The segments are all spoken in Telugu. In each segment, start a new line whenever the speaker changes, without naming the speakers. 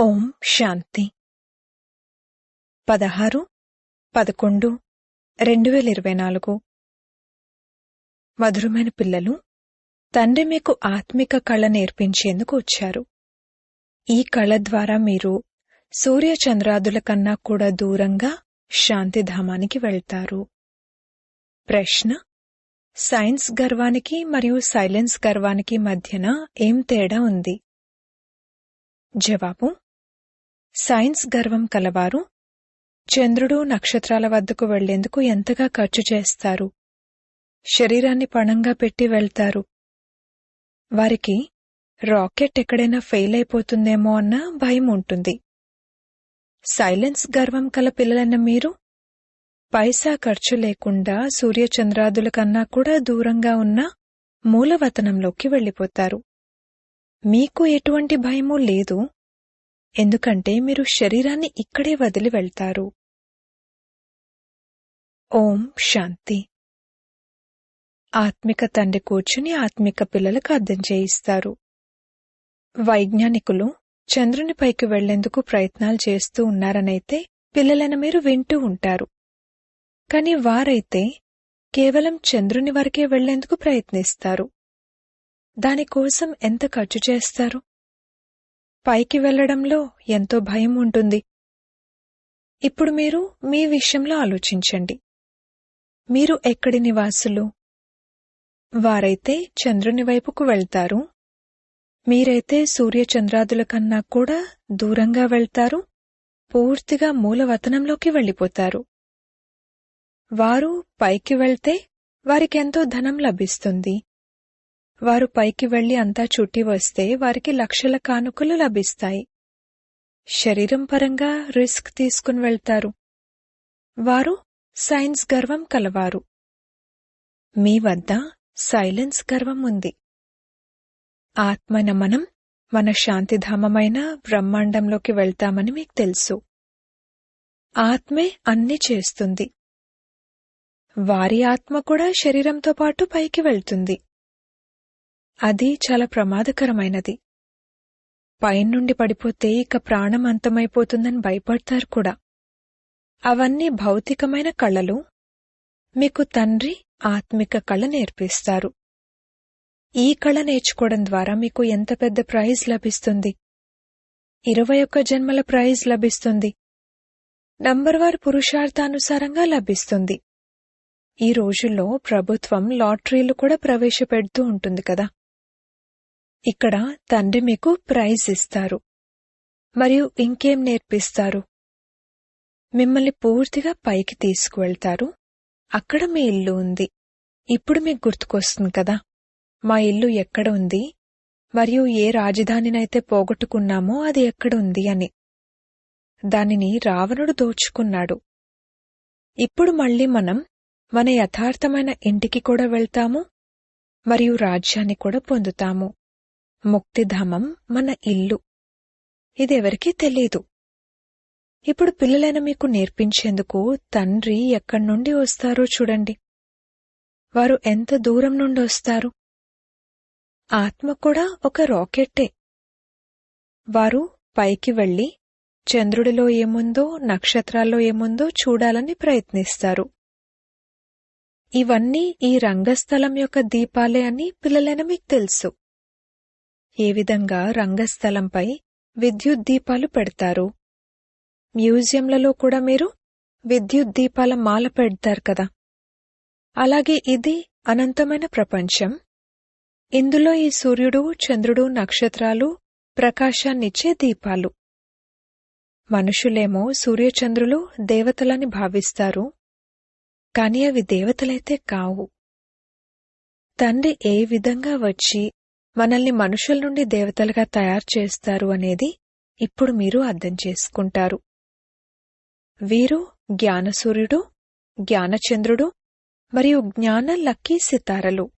ఓం శాంతి. పదహారు పదకొండు రెండు వేల ఇరవై నాలుగు. మధురమైన పిల్లలు తండ్రి మీకు ఆత్మిక కళ నేర్పించేందుకు వచ్చారు. ఈ కళ ద్వారా మీరు సూర్య చంద్రాదుల కన్నా కూడా దూరంగా శాంతిధామానికి వెళ్తారు. ప్రశ్న సైన్స్ గర్వానికి మరియు సైలెన్స్ గర్వానికి మధ్యన ఏం తేడా ఉంది? జవాబు సైన్స్ గర్వం కలవారు. చంద్రుడు నక్షత్రాల వద్దకు వెళ్ళేందుకు ఎంతగా ఖర్చు చేస్తారు. శరీరాన్ని పణంగా పెట్టి వెళ్తారు. వారికి రాకెట్ ఎక్కడైనా ఫెయిల్ అయిపోతుందేమో అన్న భయం ఉంటుంది. సైలెన్స్ గర్వం కల పిల్లలన్న మీరు? పైసా ఖర్చు లేకుండా సూర్యచంద్రాదుల కన్నా కూడా దూరంగా ఉన్న మూలవతనంలోకి వెళ్ళిపోతారు. మీకు ఎటువంటి భయమూ లేదు. ఎందుకంటే మీరు శరీరాన్ని ఇక్కడే వదిలి వెళ్తారు. ఓం శాంతి. ఆత్మిక తండ్రి కూర్చుని ఆత్మిక పిల్లలకు అర్థం చేయిస్తారు. వైజ్ఞానికులు చంద్రునిపైకి వెళ్ళేందుకు ప్రయత్నాలు చేస్తూ ఉన్నారనైతే పిల్లలను మీరు వింటూ ఉంటారు. కాని వారైతే కేవలం చంద్రుని వరకే వెళ్ళేందుకు ప్రయత్నిస్తారు. దానికోసం ఎంత ఖర్చు చేస్తారు? పైకి వెళ్ళడంలో ఎంతో భయం ఉంటుంది. ఇప్పుడు మీరు మీ విషయంలో ఆలోచించండి. మీరు ఎక్కడి నివాసులు? వారైతే చంద్రుని వైపుకు వెళ్తారు. మీరైతే సూర్యచంద్రాదుల కన్నా కూడా దూరంగా వెళ్తారు. పూర్తిగా మూలవతనంలోకి వెళ్ళిపోతారు. వారు పైకి వెళ్తే వారికెంతో ధనం లభిస్తుంది. వారు పైకి వెళ్ళి అంతా చుట్టి వస్తే వారికి లక్షల కానుకలు లభిస్తాయి. శరీరం పరంగా రిస్క్ తీసుకుని వెళ్తారు. వారు సైన్స్ గర్వం కలవారు. మీ వద్ద సైలెన్స్ గర్వం ఉంది. ఆత్మన మనం మన శాంతిధామమైన బ్రహ్మాండంలోకి వెళ్తామని మీకు తెలుసు. ఆత్మే అన్ని చేస్తుంది. వారి ఆత్మ కూడా శరీరంతో పాటు పైకి వెళ్తుంది. అది చాలా ప్రమాదకరమైనది. పైనుండి పడిపోతే ఇక ప్రాణం అంతమైపోతుందని భయపడతారు కూడా. అవన్నీ భౌతికమైన కళలు? మీకు తండ్రి ఆత్మిక కళ నేర్పిస్తారు. ఈ కళ నేర్చుకోవడం ద్వారా మీకు ఎంత పెద్ద ప్రైజ్ లభిస్తుంది? ఇరవై ఒక్క జన్మల ప్రైజ్ లభిస్తుంది. నంబర్ వార్ పురుషార్థానుసారంగా లభిస్తుంది. ఈ రోజుల్లో ప్రభుత్వం లాటరీలు కూడా ప్రవేశపెడుతూ ఉంటుంది కదా. ఇక్కడ తండ్రి మీకు ప్రైజ్ ఇస్తారు. మరియు ఇంకేం నేర్పిస్తారు? మిమ్మల్ని పూర్తిగా పైకి తీసుకువెళ్తారు. అక్కడ మీ ఇల్లు ఉంది. ఇప్పుడు మీకు గుర్తుకొస్తుంది కదా. మా ఇల్లు ఎక్కడ ఉంది? మరియు ఏ రాజధానినైతే పోగొట్టుకున్నామో అది ఎక్కడ ఉంది అని. దానిని రావణుడు దోచుకున్నాడు. ఇప్పుడు మళ్ళీ మనం మన యథార్థమైన ఇంటికి కూడా వెళ్తాము. మరియు రాజ్యాన్ని కూడా పొందుతాము. ముక్తిధామం మన ఇల్లు. ఇదెవరికీ తెలీదు. ఇప్పుడు పిల్లలైన మీకు నేర్పించేందుకు తండ్రి ఎక్కడి నుండి వస్తారో చూడండి. వారు ఎంత దూరం నుండి వస్తారు? ఆత్మ కూడా ఒక రాకెట్టే. వారు పైకి వెళ్ళి చంద్రుడిలో ఏముందో నక్షత్రాల్లో ఏముందో చూడాలని ప్రయత్నిస్తారు. ఇవన్నీ ఈ రంగస్థలం యొక్క దీపాలే అని పిల్లలైన మీకు తెలుసు. ఏ విధంగా రంగస్థలంపై విద్యుత్ దీపాలు పెడతారు. మ్యూజియంలలో కూడా మీరు విద్యుత్ దీపాల మాల పెడతారు కదా. అలాగే ఇది అనంతమైన ప్రపంచం. ఇందులో ఈ సూర్యుడు చంద్రుడు నక్షత్రాలు ప్రకాశాన్నిచ్చే దీపాలు. మనుషులేమో సూర్యచంద్రులు దేవతలని భావిస్తారు. కాని అవి దేవతలైతే కావు. తండ్రి ఏ విధంగా వచ్చి మనల్ని మనుషుల నుండి దేవతలుగా తయారు చేస్తారు అనేది ఇప్పుడు మీరు అర్థం చేసుకుంటారు. వీరు జ్ఞానసూర్యుడు జ్ఞానచంద్రుడు మరియు జ్ఞాన లక్కీ సితారలు.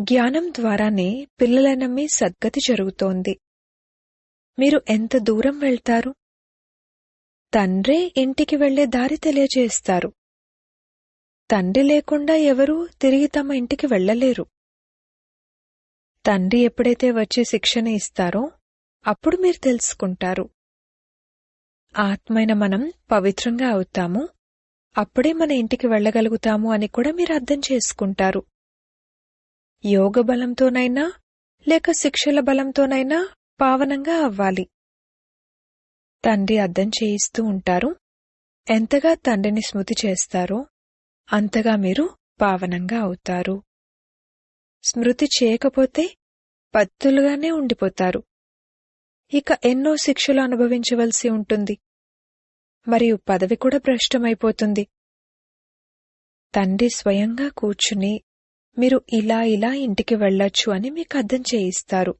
జ్ఞానం ద్వారానే పిల్లలనమ్మి సద్గతి జరుగుతోంది. మీరు ఎంత దూరం వెళ్తారు? తండ్రే ఇంటికి వెళ్ళే దారి తెలియజేస్తారు. తండ్రి లేకుండా ఎవరూ తిరిగి తమ ఇంటికి వెళ్ళలేరు తండ్రి ఎప్పుడైతే వచ్చి శిక్షణ ఇస్తారో అప్పుడు మీరు తెలుసుకుంటారు. ఆత్మైన మనం పవిత్రంగా అవుతాము అప్పుడే మన ఇంటికి వెళ్ళగలుగుతాము అని కూడా మీరు అర్థం చేసుకుంటారు. యోగ బలంతోనైనా లేక శిక్షల బలంతోనైనా పావనంగా అవ్వాలి. తండ్రి అర్థం చేయిస్తూ ఉంటారు ఎంతగా తండ్రిని స్మృతి చేస్తారో అంతగా మీరు పావనంగా అవుతారు. స్మృతి చేయకపోతే పత్తులుగానే ఉండిపోతారు. ఇక ఎన్నో శిక్షలు అనుభవించవలసి ఉంటుంది. మరియు పదవి కూడా భ్రష్టమైపోతుంది. తండ్రి స్వయంగా కూర్చుని మీరు ఇలా ఇలా ఇంటికి వెళ్ళొచ్చు అని మీకు అర్థం చేయిస్తారు.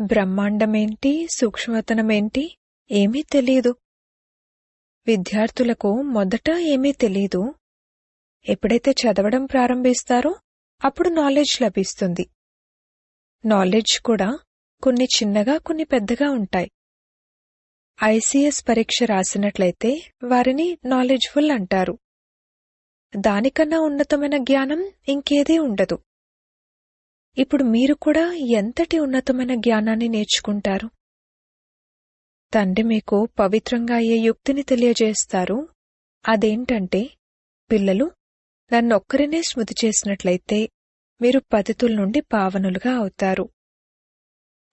బ్రహ్మాండమేంటి సూక్ష్మతనమేంటి ఏమీ తెలియదు విద్యార్థులకు మొదట ఏమీ తెలీదు. ఎప్పుడైతే చదవడం ప్రారంభిస్తారో అప్పుడు నాలెడ్జ్ లభిస్తుంది. నాలెడ్జ్ కూడా కొన్ని చిన్నగా కొన్ని పెద్దగా ఉంటాయి. ఐసీఎస్ పరీక్ష రాసినట్లయితే వారిని నాలెడ్జ్ఫుల్ అంటారు. దానికన్నా ఉన్నతమైన జ్ఞానం ఇంకేదీ ఉండదు. ఇప్పుడు మీరు కూడా ఎంతటి ఉన్నతమైన జ్ఞానాన్ని నేర్చుకుంటారు? తండ్రి మీకు పవిత్రంగా అయ్యే యుక్తిని తెలియజేస్తారు? అదేంటంటే పిల్లలు నన్నొక్కరినే స్మృతి చేసినట్లయితే మీరు పతితుల నుండి పావనులుగా అవుతారు.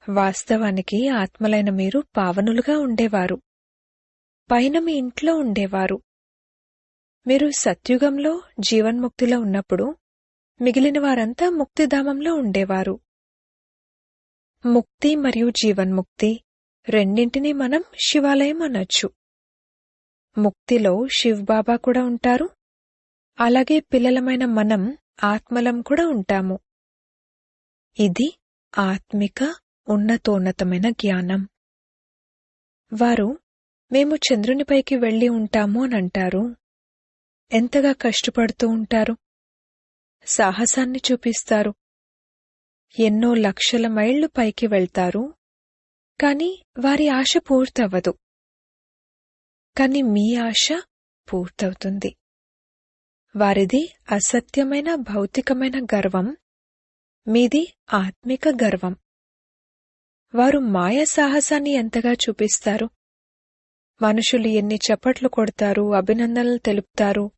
వాస్తవానికి ఆత్మలైన మీరు పావనులుగా ఉండేవారు. పైన మీ ఇంట్లో ఉండేవారు. మీరు సత్యుగంలో జీవన్ముక్తిలో ఉన్నప్పుడు మిగిలిన వారంతా ముక్తిధామంలో ఉండేవారు. ముక్తి మరియు జీవన్ముక్తి రెండింటినీ మనం శివాలయం అనొచ్చు. ముక్తిలో శివ్బాబా కూడా ఉంటారు. అలాగే పిల్లలమైన మనం ఆత్మలం కూడా ఉంటాము. ఇది ఆత్మిక ఉన్నతోన్నతమైన జ్ఞానం. వారు మేము చంద్రునిపైకి వెళ్ళి ఉంటాము అని అంటారు. ఎంతగా కష్టపడుతూ ఉంటారు. సాహసాన్ని చూపిస్తారు. ఎన్నో లక్షల మైళ్ళు పైకి వెళ్తారు. కాని వారి ఆశ పూర్తవ్వదు. కాని మీ ఆశ పూర్తవుతుంది. వారిది అసత్యమైన భౌతికమైన గర్వం మీది ఆత్మిక గర్వం. వారు మాయ సాహసాన్ని ఎంతగా చూపిస్తారు? మనుషులు ఎన్ని చప్పట్లు కొడతారు అభినందనలు తెలుపుతారు?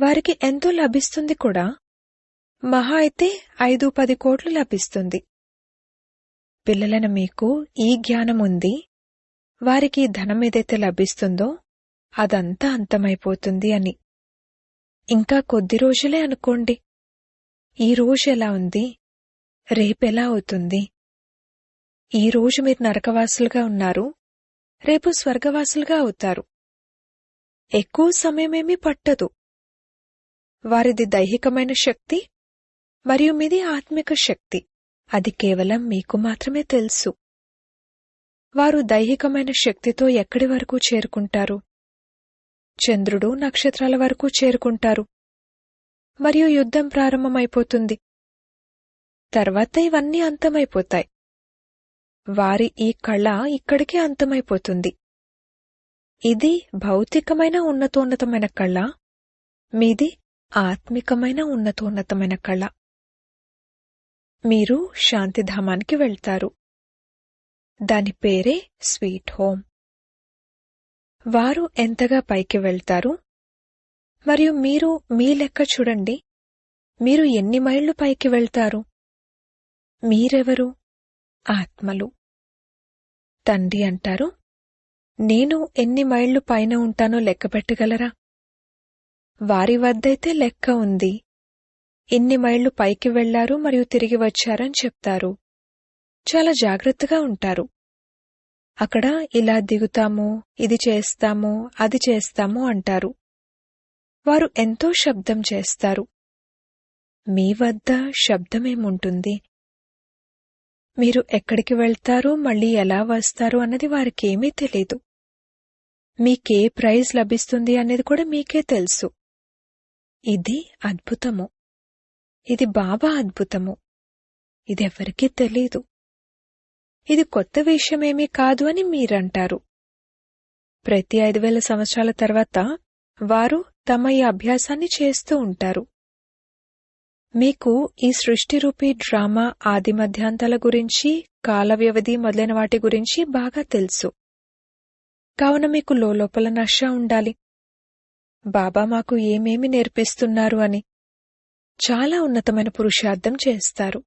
వారికి ఎంతో లభిస్తుంది కూడా. మహా అయితే ఐదు పది కోట్లు లభిస్తుంది. పిల్లలను మీకు ఈ జ్ఞానం ఉంది. వారికి ధనం ఏదైతే లభిస్తుందో అదంతా అంతమైపోతుంది అని. ఇంకా కొద్ది రోజులే అనుకోండి. ఈ రోజు ఎలా ఉంది? రేపెలా అవుతుంది? ఈ రోజు మీరు నరకవాసులుగా ఉన్నారు. రేపు స్వర్గవాసులుగా అవుతారు. ఎక్కువ సమయమేమీ పట్టదు. వారిది దైహికమైన శక్తి మరియు మీది ఆత్మిక శక్తి. అది కేవలం మీకు మాత్రమే తెలుసు. వారు దైహికమైన శక్తితో ఎక్కడి వరకు చేరుకుంటారు? చంద్రుడు నక్షత్రాల వరకు చేరుకుంటారు. మరియు యుద్ధం ప్రారంభమైపోతుంది. తర్వాత ఇవన్నీ అంతమైపోతాయి. వారి ఈ కళ ఇక్కడికే అంతమైపోతుంది. ఇది భౌతికమైన ఉన్నతోన్నతమైన కళ. మీది ఆత్మికమైన ఉన్నతోన్నతమైన కళ. మీరు శాంతిధామానికి వెళ్తారు. దాని పేరే స్వీట్ హోమ్. వారు ఎంతగా పైకి వెళ్తారు? మరియు మీరు మీ లెక్క చూడండి. మీరు ఎన్ని మైళ్ళు పైకి వెళ్తారు? మీరెవరు? ఆత్మలు. తండ్రి అంటారు నేను ఎన్ని మైళ్ళు పైన ఉంటానో లెక్కపెట్టగలరా వారి వద్దైతే లెక్క ఉంది. ఎన్ని మైళ్ళు పైకి వెళ్ళారు మరియు తిరిగి వచ్చారని చెప్తారు. చాలా జాగ్రత్తగా ఉంటారు. అక్కడ ఇలా దిగుతాము ఇది చేస్తాము అది చేస్తాము అంటారు. వారు ఎంతో శబ్దం చేస్తారు. మీ వద్ద శబ్దమేముంటుంది? మీరు ఎక్కడికి వెళ్తారు మళ్ళీ ఎలా వస్తారు అన్నది వారికేమీ తెలీదు. మీకే ప్రైజ్ లభిస్తుంది అనేది కూడా మీకే తెలుసు. ఇది అద్భుతము. ఇది బాబా అద్భుతము. ఇదెవ్వరికీ తెలీదు. ఇది కొత్త విషయమేమీ కాదు అని మీరంటారు. ప్రతి ఐదు వేల సంవత్సరాల తర్వాత వారు తమ ఈ అభ్యాసాన్ని చేస్తూ ఉంటారు. మీకు ఈ సృష్టి రూపీ డ్రామా ఆది మధ్యాంతాల గురించి కాల వ్యవధి మొదలైన వాటి గురించి బాగా తెలుసు. కావున మీకు లోపల నష ఉండాలి. బాబా మాకు ఏమేమి నేర్పిస్తున్నారు అని చాలా ఉన్నతమైన పురుషార్థం చేస్తారు.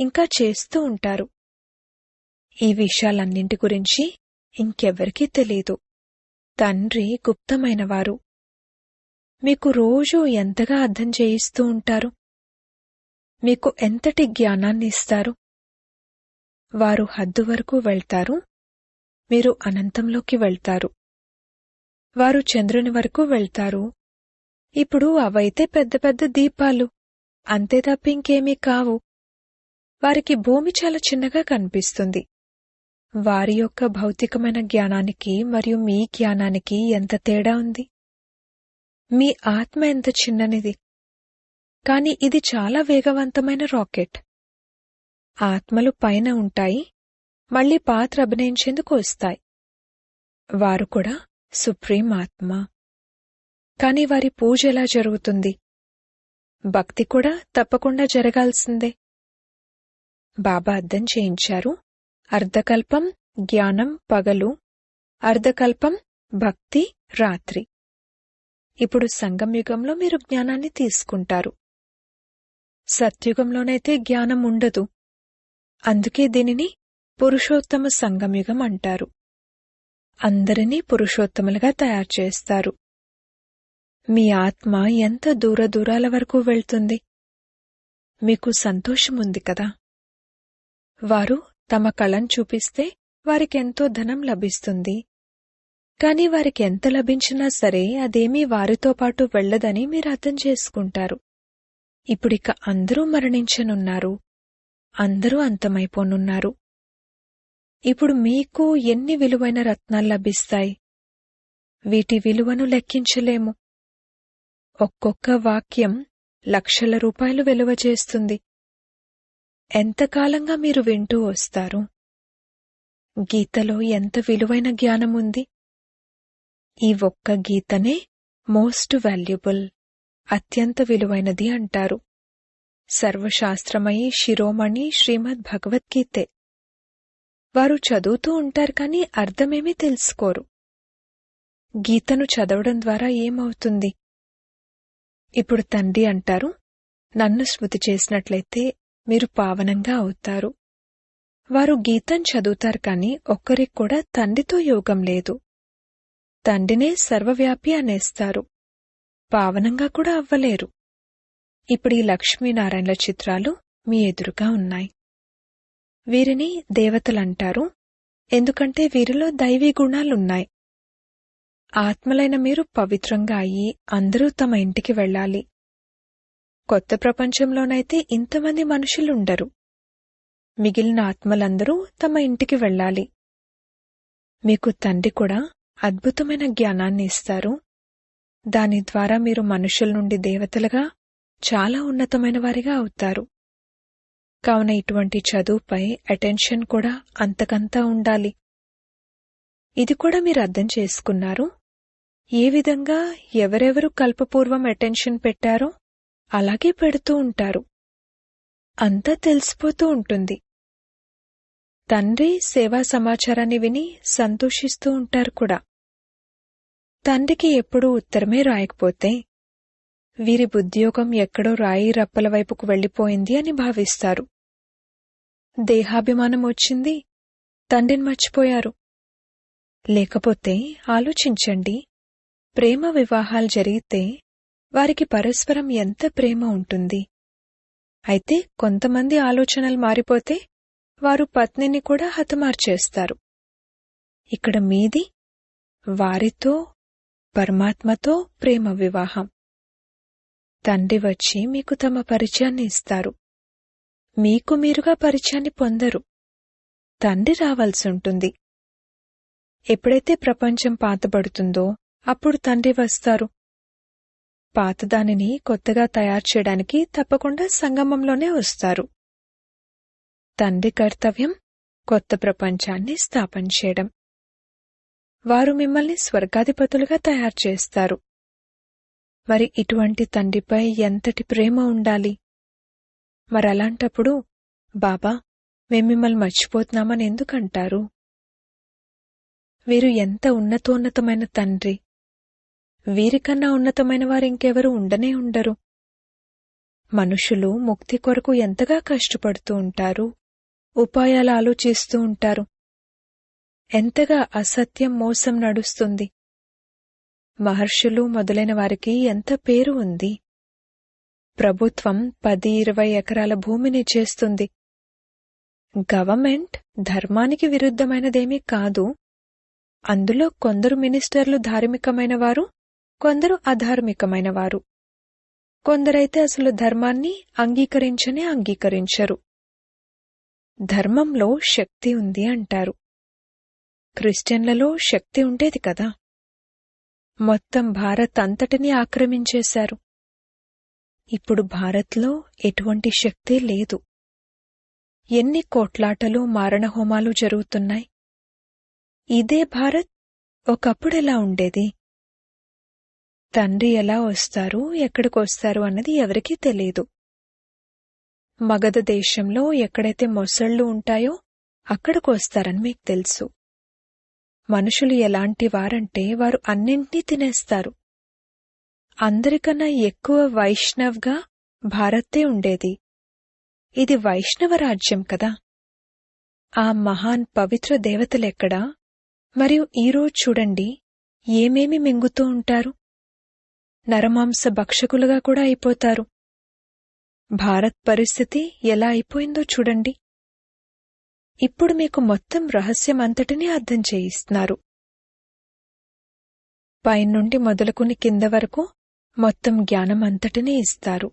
ఇంకా చేస్తూ ఉంటారు. ఈ విషయాలన్నింటి గురించి ఇంకెవ్వరికీ తెలీదు. తండ్రి గుప్తమైనవారు. మీకు రోజూ ఎంతగా అర్థం చేయిస్తూ ఉంటారు? మీకు ఎంతటి జ్ఞానాన్ని ఇస్తారు? వారు హద్దు వరకు వెళ్తారు. మీరు అనంతంలోకి వెళ్తారు. వారు చంద్రుని వరకు వెళ్తారు. ఇప్పుడు అవైతే పెద్ద పెద్ద దీపాలు. అంతే తప్ప ఇంకేమీ కావు. వారికి భూమి చాలా చిన్నగా కనిపిస్తుంది. వారి యొక్క భౌతికమైన జ్ఞానానికి మరియు మీ జ్ఞానానికి ఎంత తేడా ఉంది? మీ ఆత్మ ఎంత చిన్ననిది? కాని ఇది చాలా వేగవంతమైన రాకెట్. ఆత్మలు పైన ఉంటాయి మళ్ళీ పాత్ర అభినయించేందుకు వస్తాయి. వారు కూడా సుప్రీం ఆత్మ. కాని వారి పూజ ఎలా జరుగుతుంది? భక్తి కూడా తప్పకుండా జరగాల్సిందే. బాబా అర్థం చేయించారు. అర్ధకల్పం జ్ఞానం పగలు. అర్ధకల్పం భక్తి రాత్రి. ఇప్పుడు సంగం యుగంలో మీరు జ్ఞానాన్ని తీసుకుంటారు. సత్యుగంలోనైతే జ్ఞానం ఉండదు. అందుకే దీనిని పురుషోత్తమ సంగమయుగం అంటారు. అందరినీ పురుషోత్తములుగా తయారు చేస్తారు. మీ ఆత్మ ఎంత దూర దూరాల వరకు వెళ్తుంది? మీకు సంతోషముంది కదా? వారు తమ కళను చూపిస్తే వారికెంతో ధనం లభిస్తుంది. కాని వారికి ఎంత లభించినా సరే అదేమీ వారితో పాటు వెళ్ళదని మీరు అర్థం చేసుకుంటారు. ఇప్పుడిక అందరూ మరణించనున్నారు. అందరూ అంతమైపోనున్నారు. ఇప్పుడు మీకు ఎన్ని విలువైన రత్నాలు లభిస్తాయి? వీటి విలువను లెక్కించలేము. ఒక్కొక్క వాక్యం లక్షల రూపాయలు విలువ చేస్తుంది. ఎంతకాలంగా మీరు వింటూ వస్తారు? గీతలో ఎంత విలువైన జ్ఞానముంది? ఈ ఒక్క గీతనే మోస్ట్ వాల్యుబుల్ అత్యంత విలువైనది అంటారు. సర్వశాస్త్రమై శిరోమణి శ్రీమద్ భగవద్గీతే. వారు చదువుతూ ఉంటారు కానీ అర్థమేమీ తెలుసుకోరు. గీతను చదవడం ద్వారా ఏమవుతుంది? ఇప్పుడు తండ్రి అంటారు నన్ను స్మృతి చేసినట్లయితే మీరు పావనంగా అవుతారు. వారు గీతం చదువుతారు కాని ఒక్కరికి కూడా తండ్రితో యోగం లేదు. తండ్రినే సర్వవ్యాపి అనేస్తారు. పావనంగా కూడా అవ్వలేరు. ఇప్పుడు ఈ లక్ష్మీనారాయణల చిత్రాలు మీ ఎదురుగా ఉన్నాయి. వీరిని దేవతలంటారు. ఎందుకంటే వీరిలో దైవీ గుణాలున్నాయి. ఆత్మలైన మీరు పవిత్రంగా అయ్యి అందరూ తమ ఇంటికి వెళ్ళాలి. కొత్త ప్రపంచంలోనైతే ఇంతమంది మనుషులుండరు. మిగిలిన ఆత్మలందరూ తమ ఇంటికి వెళ్ళాలి. మీకు తండ్రి కూడా అద్భుతమైన జ్ఞానాన్ని ఇస్తారు. దాని ద్వారా మీరు మనుషుల నుండి దేవతలుగా చాలా ఉన్నతమైన వారిగా అవుతారు. కావున ఇటువంటి చదువుపై అటెన్షన్ కూడా అంతకంతా ఉండాలి. ఇది కూడా మీరు అర్థం చేసుకున్నారు? ఏ విధంగా ఎవరెవరు కల్పపూర్వం అటెన్షన్ పెట్టారో అలాగే పెడుతూ ఉంటారు. అంతా తెలిసిపోతూ ఉంటుంది. తండ్రి సేవా సమాచారాన్ని విని సంతోషిస్తూ ఉంటారు కూడా. తండ్రికి ఎప్పుడూ ఉత్తరమే రాయకపోతే వీరి బుద్ధియోగం ఎక్కడో రాయి రప్పల వైపుకు వెళ్ళిపోయింది అని భావిస్తారు. దేహాభిమానం వచ్చింది తండ్రిని మర్చిపోయారు. లేకపోతే ఆలోచించండి ప్రేమ వివాహాలు జరిగితే వారికి పరస్పరం ఎంత ప్రేమ ఉంటుంది. అయితే కొంతమంది ఆలోచనలు మారిపోతే వారు పత్నిని కూడా హతమార్చేస్తారు. ఇక్కడ మీది వారితో పరమాత్మతో ప్రేమ వివాహం. తండ్రి వచ్చి మీకు తమ పరిచయాన్ని ఇస్తారు. మీకు మీరుగా పరిచయాన్ని పొందరు. తండ్రి రావాల్సి ఉంటుంది. ఎప్పుడైతే ప్రపంచం పాతబడుతుందో అప్పుడు తండ్రి వస్తారు. పాతదానిని కొత్తగా తయారు చేయడానికి తప్పకుండా సంగమంలోనే వస్తారు. తండ్రి కర్తవ్యం కొత్త ప్రపంచాన్ని స్థాపన చేయడం. వారు మిమ్మల్ని స్వర్గాధిపతులుగా తయారు చేస్తారు. మరి ఇటువంటి తండ్రిపై ఎంతటి ప్రేమ ఉండాలి? మరలాంటప్పుడు బాబా మేము మిమ్మల్ని మర్చిపోతున్నామని ఎందుకంటారు? వీరు ఎంత ఉన్నతోన్నతమైన తండ్రి వీరికన్నా ఉన్నతమైన వారింకెవరూ ఉండనే ఉండరు. మనుషులు ముక్తి కొరకు ఎంతగా కష్టపడుతూ ఉంటారు ఉపాయాలు ఆలోచిస్తూ ఉంటారు. ఎంతగా అసత్యం మోసం నడుస్తుంది. మహర్షులు మొదలైన వారికి ఎంత పేరు ఉంది. ప్రభుత్వం పది ఇరవై ఎకరాల భూమిని చేస్తుంది. గవర్నమెంట్ ధర్మానికి విరుద్ధమైనదేమీ కాదు. అందులో కొందరు మినిస్టర్లు ధార్మికమైన వారు కొందరు అధార్మికమైన వారు కొందరైతే అసలు ధర్మాన్ని అంగీకరించనే అంగీకరించరు. ధర్మంలో శక్తి ఉంది అంటారు. క్రిస్టియన్లలో శక్తి ఉండేది కదా. మొత్తం భారత్ అంతటినీ ఆక్రమించేశారు. ఇప్పుడు భారత్లో ఎటువంటి శక్తి లేదు. ఎన్ని కోట్లాటలు మారణహోమాలు జరుగుతున్నాయి. ఇదే భారత్ ఒకప్పుడెలా ఉండేది? తండ్రి ఎలా వస్తారు ఎక్కడికొస్తారు అన్నది ఎవరికీ తెలియదు మగధ దేశంలో ఎక్కడైతే మొసళ్ళు ఉంటాయో అక్కడికి వస్తారని మీకు తెలుసు. మనుషులు ఎలాంటి వారంటే వారు అన్నింటినీ తినేస్తారు. అందరికన్నా ఎక్కువ వైష్ణవ్గా భారతే ఉండేది. ఇది వైష్ణవ రాజ్యం కదా. ఆ మహాన్ పవిత్ర దేవతలెక్కడా? మరియు ఈరోజు చూడండి ఏమేమి మింగుతూ ఉంటారు? నరమాంస భక్షకులుగా కూడా అయిపోతారు. భారత్ పరిస్థితి ఎలా అయిపోయిందో చూడండి. ఇప్పుడు మీకు మొత్తం రహస్యం అంతటినీ అర్థం చేయిస్తున్నారు. పైనుండి మొదలుకుని కింద వరకు మొత్తం జ్ఞానం అంతటినీ ఇస్తారు.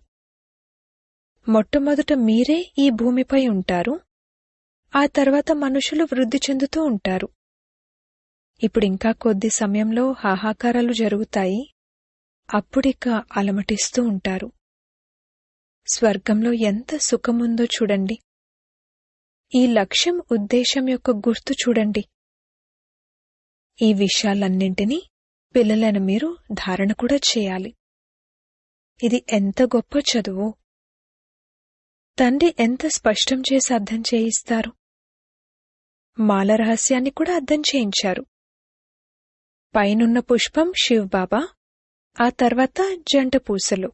మొట్టమొదట మీరే ఈ భూమిపై ఉంటారు. ఆ తర్వాత మనుషులు వృద్ధి చెందుతూ ఉంటారు. ఇప్పుడింకా కొద్ది సమయంలో హాహాకారాలు జరుగుతాయి. అప్పుడిక అలమటిస్తూ ఉంటారు. స్వర్గంలో ఎంత సుఖముందో చూడండి. ఈ లక్ష్యం ఉద్దేశం యొక్క గుర్తు చూడండి. ఈ విషయాలన్నింటినీ పిల్లలను మీరు ధారణ కూడా చేయాలి. ఇది ఎంత గొప్ప చదువు. తండ్రి ఎంత స్పష్టం చేసి అర్థం చేయిస్తారు. మాల రహస్యాన్ని కూడా అర్థం చేయించారు. పైనున్న పుష్పం శివ్ బాబా ఆ తర్వాత జంట పూసలు.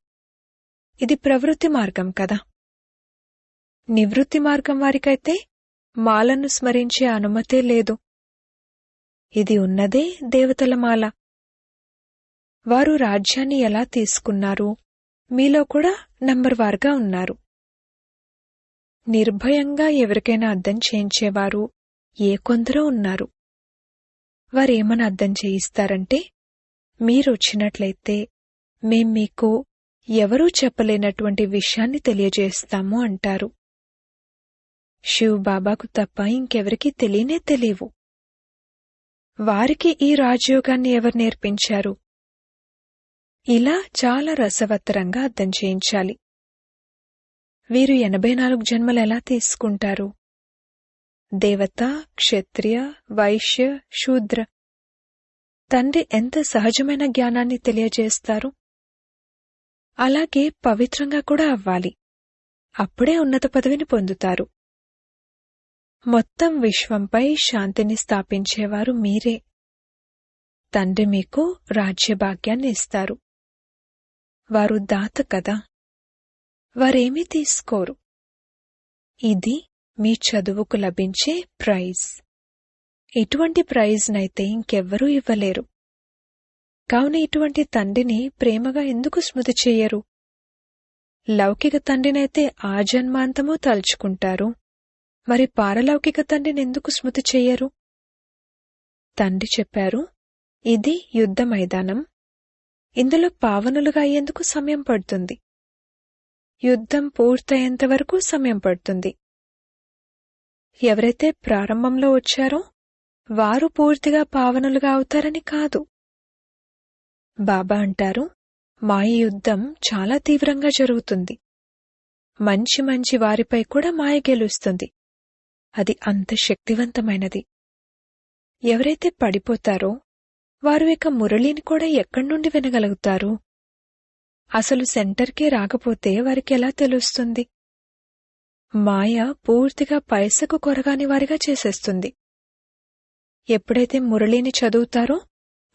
ఇది ప్రవృత్తి మార్గం కదా. నివృత్తి మార్గం వారికైతే మాలను స్మరించే అనుమతే లేదు. ఇది ఉన్నదే దేవతల మాల. వారు రాజ్యాన్ని ఎలా తీసుకున్నారు? మీలో కూడా నంబర్ వార్గా ఉన్నారు. నిర్భయంగా ఎవరికైనా అర్థం చేయించేవారు ఏ కొందరో ఉన్నారు. వారేమని అర్థం చేయిస్తారంటే మీరొచ్చినట్లయితే మేం మీకు ఎవరూ చెప్పలేనటువంటి విషయాన్ని తెలియజేస్తాము అంటారు. శివ్ బాబాకు తప్ప ఇంకెవరికీ తెలియనే తెలియవు. వారికి ఈ రాజయోగాన్ని ఎవరు నేర్పించారు? ఇలా చాలా రసవత్తరంగా అర్థం చేయించాలి. వీరు ఎనభై నాలుగు జన్మలు ఎలా తీసుకుంటారు? దేవత క్షత్రియ వైశ్య శూద్ర తండ్రి ఎంత సహజమైన జ్ఞానాన్ని తెలియజేస్తారు? అలాగే పవిత్రంగా కూడా అవ్వాలి. అప్పుడే ఉన్నత పదవిని పొందుతారు. మొత్తం విశ్వంపై శాంతిని స్థాపించేవారు మీరే. తండ్రి మీకు రాజ్యభాగ్యాన్ని ఇస్తారు. వారు దాత కదా? వారేమీ తీసుకోరు. ఇది మీ చదువుకు లభించే ప్రైజ్. ఇటువంటి ప్రైజ్నైతే ఇంకెవ్వరూ ఇవ్వలేరు. కావున ఇటువంటి తండ్రిని ప్రేమగా ఎందుకు స్మృతి చెయ్యరు లౌకిక తండ్రినైతే ఆ జన్మాంతమూ తలుచుకుంటారు. మరి పారలౌకిక తండ్రిని ఎందుకు స్మృతి చెయ్యరు తండ్రి చెప్పారు ఇది యుద్ధ మైదానం. ఇందులో పావనులుగా అయ్యేందుకు సమయం పడుతుంది. యుద్ధం పూర్తయ్యేంత వరకు సమయం పడుతుంది. ఎవరైతే ప్రారంభంలో వచ్చారో వారు పూర్తిగా పావనులుగా అవుతారని కాదు. బాబా అంటారు మా ఈ యుద్ధం చాలా తీవ్రంగా జరుగుతుంది. మంచి మంచి వారిపై కూడా మాయ గెలుస్తుంది. అది అంత శక్తివంతమైనది. ఎవరైతే పడిపోతారో వారు ఇక మురళిని కూడా ఎక్కడి నుండి వినగలుగుతారు? అసలు సెంటర్కే రాకపోతే వారికి ఎలా తెలుస్తుంది? మాయ పూర్తిగా పైసకు కొరగాని వారిగా చేసేస్తుంది. ఎప్పుడైతే మురళిని చదువుతారో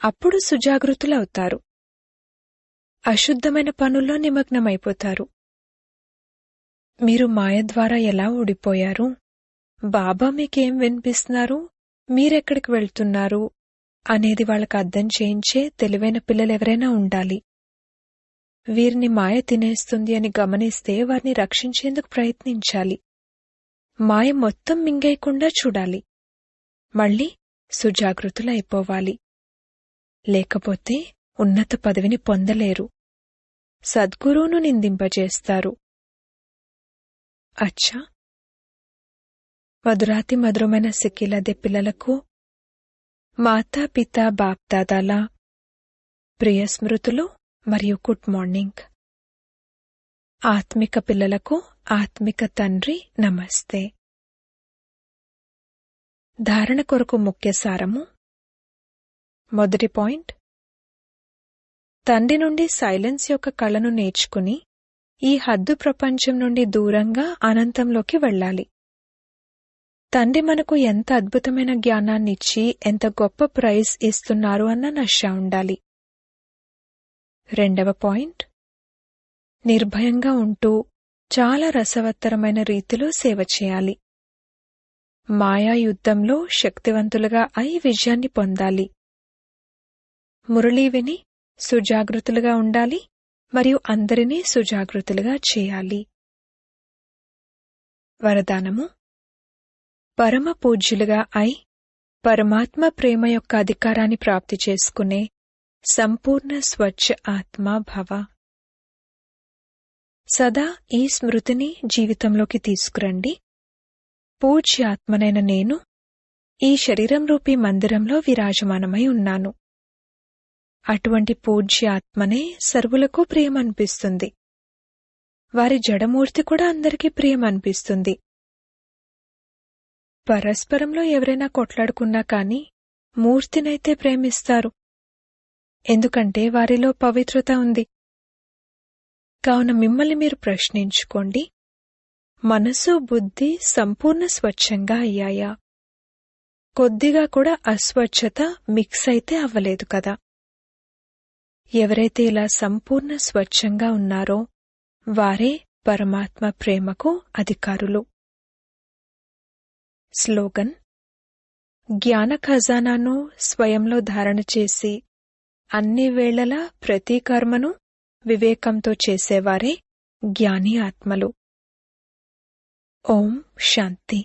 అప్పుడు సుజాగృతులవుతారు. అశుద్ధమైన పనుల్లో నిమగ్నమైపోతారు. మీరు మాయ ద్వారా ఎలా ఊడిపోయారు? బాబా మీకేం వినిపిస్తున్నారు? మీరెక్కడికి వెళ్తున్నారు? అనేది వాళ్ళకి అర్థం చేయించే తెలివైన పిల్లలెవరైనా ఉండాలి. వీరిని మాయ తినేస్తుంది అని గమనిస్తే వారిని రక్షించేందుకు ప్రయత్నించాలి. మాయ మొత్తం మింగేయకుండా చూడాలి. మళ్ళీ సుజాగృతులైపోవాలి. లేకపోతే ఉన్నత పదవిని పొందలేరు. సద్గురువును నిందింపజేస్తారు. అచ్చా! మధురాతి మధురమైన సిక్కిలదే పిల్లలకు మాతా పిత బాప్దాదాల ప్రియ స్మృతులు మరియు గుడ్ మార్నింగ్. ఆత్మిక పిల్లలకు ఆత్మిక తండ్రి నమస్తే. ధారణ కొరకు ముఖ్య సారము. మొదటి పాయింట్. తండ్రి నుండి సైలెన్స్ యొక్క కళను నేర్చుకుని ఈ హద్దు ప్రపంచం నుండి దూరంగా అనంతంలోకి వెళ్ళాలి. తండ్రి మనకు ఎంత అద్భుతమైన జ్ఞానాన్నిచ్చి ఎంత గొప్ప ప్రైజ్ ఇస్తున్నారు అన్న నష ఉండాలి. రెండవ పాయింట్. నిర్భయంగా ఉంటూ చాలా రసవత్తరమైన రీతిలో సేవ చేయాలి. మాయా యుద్ధంలో శక్తివంతులుగా అయి విజయాన్ని పొందాలి. మురళీ విని సుజాగృతులుగా ఉండాలి మరియు అందరినీ సుజాగృతులుగా చేయాలి. వరదానము. పరమ పూజ్యులుగా అయి పరమాత్మ ప్రేమ యొక్క అధికారాన్ని ప్రాప్తి చేసుకునే సంపూర్ణ స్వచ్ఛ ఆత్మ భవ. సదా ఈ స్మృతిని జీవితంలోకి తీసుకురండి. పూజ్య ఆత్మనైన నేను ఈ శరీరం రూపీ మందిరంలో విరాజమానమై ఉన్నాను. అటువంటి పూజ్య ఆత్మనే సర్వులకు ప్రియమనిపిస్తుంది. వారి జడమూర్తి కూడా అందరికీ ప్రియమనిపిస్తుంది. పరస్పరంలో ఎవరైనా కొట్లాడుకున్నా కాని మూర్తినైతే ప్రేమిస్తారు. ఎందుకంటే వారిలో పవిత్రత ఉంది. కావున మిమ్మల్ని మీరు ప్రశ్నించుకోండి. మనసు బుద్ధి సంపూర్ణ స్వచ్ఛంగా అయ్యాయా? కొద్దిగా కూడా అస్వచ్ఛత మిక్స్ అయితే అవ్వలేదు కదా? ఎవరైతే ఇలా సంపూర్ణ స్వచ్ఛంగా ఉన్నారో వారే పరమాత్మ ప్రేమకు అధికారులు. స్లోగన్ జ్ఞాన ఖజానాను స్వయంలో ధారణ చేసి అన్ని వేళలా ప్రతి కర్మను వివేకంతో చేసేవారే జ్ఞాని ఆత్మలు. ఓం శాంతి